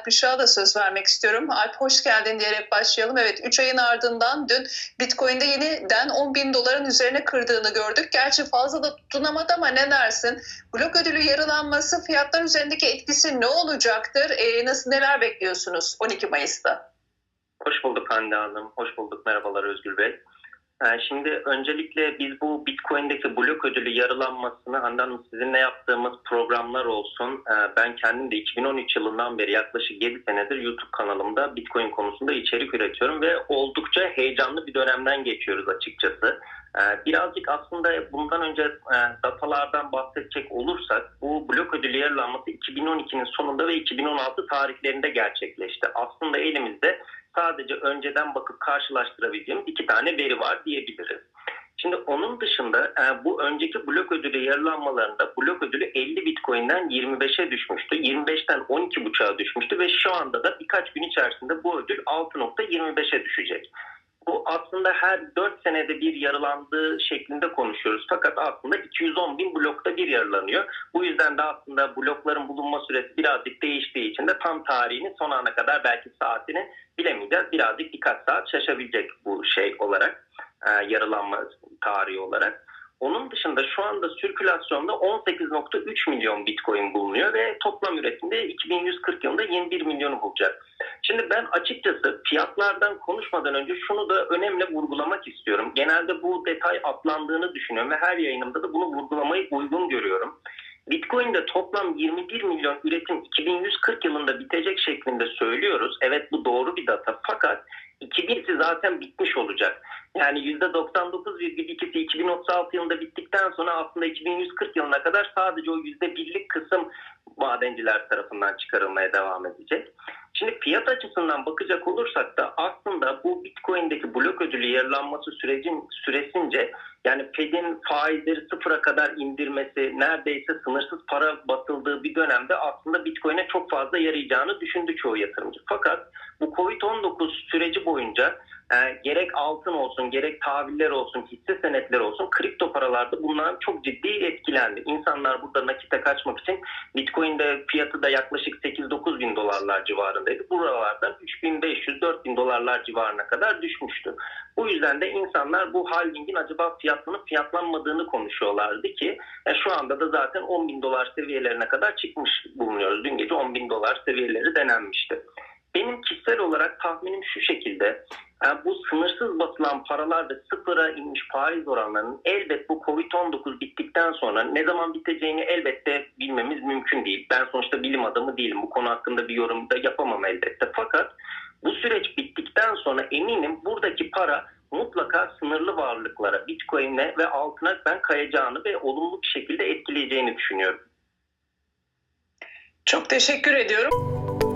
Alp Işık'a da söz vermek istiyorum. Alp hoş geldin diyerek başlayalım. Evet 3 ayın ardından dün Bitcoin'de yeniden 10 bin doların üzerine kırdığını gördük. Gerçi fazla da tutunamadı ama ne dersin? Blok ödülü yarılanması fiyatlar üzerindeki etkisi ne olacaktır? Ee, nasıl neler bekliyorsunuz 12 Mayıs'ta? Hoş bulduk Hande Hanım. Hoş bulduk. Merhabalar Özgür Bey. Ee, Şimdi öncelikle biz bu Bitcoin'deki blok ödülü yarılanmasını Hande Hanım sizinle yaptığımız programlar olsun. Ee, Ben kendim de 2013 yılından beri yaklaşık 7 senedir YouTube kanalımda Bitcoin konusunda içerik üretiyorum ve oldukça heyecanlı bir dönemden geçiyoruz açıkçası. Ee, Birazcık aslında bundan önce e, datalardan bahsedecek olursak bu blok ödülü yarılanması 2012'nin sonunda ve 2016 tarihlerinde gerçekleşti. Aslında elimizde sadece önceden bakıp karşılaştırabileceğimiz iki tane veri var diyebiliriz. Şimdi onun dışında e, bu önceki blok ödülü yarılanmalarında blok ödülü 50 Bitcoin'den 25'e düşmüştü. 25'ten 12.5'a düşmüştü ve şu anda da birkaç gün içerisinde bu ödül 6.25'e düşecek. Bu aslında her 4 senede bir yarılandığı şeklinde konuşuyoruz. Fakat aslında 210 bin blokta bir yarılanıyor. Bu yüzden de aslında blokların bulunma süresi birazcık değiştiği için de tam tarihini son ana kadar belki saatini bilemeyeceğiz. Birazcık birkaç saat şaşabilecek bu şey olarak, e, yarılanma tarihi olarak. Onun dışında şu anda sirkülasyonda 18.3 milyon bitcoin bulunuyor ve toplam üretimde 2140 yılında 21 milyonu bulacak. Şimdi ben açıkçası fiyatlardan konuşmadan önce şunu da önemli vurgulamak istiyorum. Genelde bu detay atlandığını düşünüyorum ve her yayınımda da bunu vurgulamayı uygun görüyorum. Bitcoin'de toplam 21 milyon üretim 2140 yılında bitecek şeklinde söylüyoruz. Evet bu doğru bir data fakat 2000'si zaten bitmiş olacak. Yani %99,2'si 2036 yılında bittikten sonra aslında 2140 yılına kadar sadece o %1'lik kısım madenciler tarafından çıkarılmaya devam edecek. Şimdi fiyat açısından bakacak olursak da aslında bu Bitcoin'deki blok ödülü yarılanması sürecin süresince yani Fed'in faizleri sıfıra kadar indirmesi, neredeyse sınırsız para basıldığı bir dönemde aslında Bitcoin'e çok fazla yarayacağını düşündü çoğu yatırımcı. Fakat bu Covid-19 süreci boyunca e, gerek altın olsun, gerek tahviller olsun, hisse senetleri olsun, kripto paralarda bundan çok ciddi etkilendi. İnsanlar burada nakite kaçmak için Bitcoin'de fiyatı da yaklaşık 8-9 bin dolarlar civarındaydı. Buralardan 3500-4000 dolarlar civarına kadar düşmüştü. Bu yüzden de insanlar bu halvingin acaba fiyatlanıp fiyatlanmadığını konuşuyorlardı ki e, şu anda da zaten 10 bin dolar seviyelerine kadar çıkmış bulunuyoruz. Dün gece 10 bin dolar seviyeleri denenmişti. Benim kişisel olarak tahminim şu şekilde. e, Bu sınırsız basılan paralar ve sıfıra inmiş faiz oranlarının elbet bu Covid-19 bittikten sonra ne zaman biteceğini elbette bilmemiz mümkün değil. Ben sonuçta bilim adamı değilim. Bu konu hakkında bir yorum da yapamam elbette. Fakat bu süreç bittikten sonra eminim buradaki para mutlaka sınırlı varlıklara, Bitcoin'e ve altına ben kayacağını ve olumlu bir şekilde etkileyeceğini düşünüyorum. Çok teşekkür ediyorum.